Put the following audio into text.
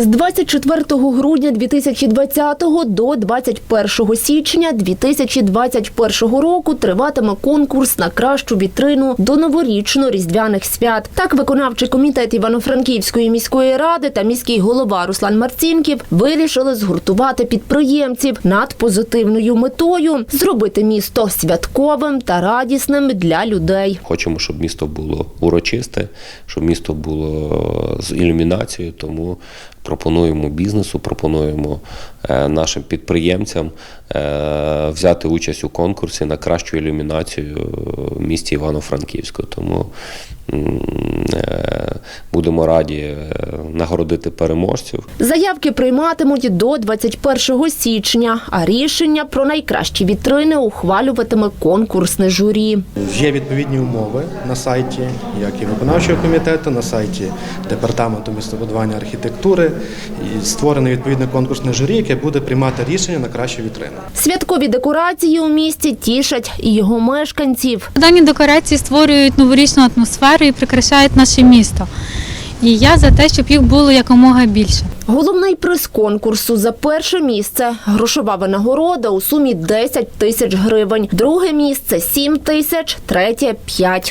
З 24 грудня 2020 до 21 січня 2021 року триватиме конкурс на кращу вітрину до новорічно-різдвяних свят. Так, виконавчий комітет Івано-Франківської міської ради та міський голова Руслан Марцінків вирішили згуртувати підприємців над позитивною метою зробити місто святковим та радісним для людей. Хочемо, щоб місто було урочисте, щоб місто було з ілюмінацією. Тому пропонуємо бізнесу, пропонуємо нашим підприємцям е, взяти участь у конкурсі на кращу ілюмінацію в місті Івано-Франківську. Тому е, будемо раді е, нагородити переможців. Заявки прийматимуть до 21 січня, а рішення про найкращі вітрини ухвалюватиме конкурсне журі. Є відповідні умови на сайті, як і виконавчого комітету, на сайті департаменту містобудування архітектури. І створене відповідне конкурсне журі, яке буде приймати рішення на кращу вітрину. Святкові декорації у місті тішать і його мешканців. Дані декорації створюють новорічну атмосферу і прикрашають наше місто. І я за те, щоб їх було якомога більше. Головний приз конкурсу за перше місце грошова винагорода у сумі 10 тисяч гривень. Друге місце 7 тисяч, третє 5.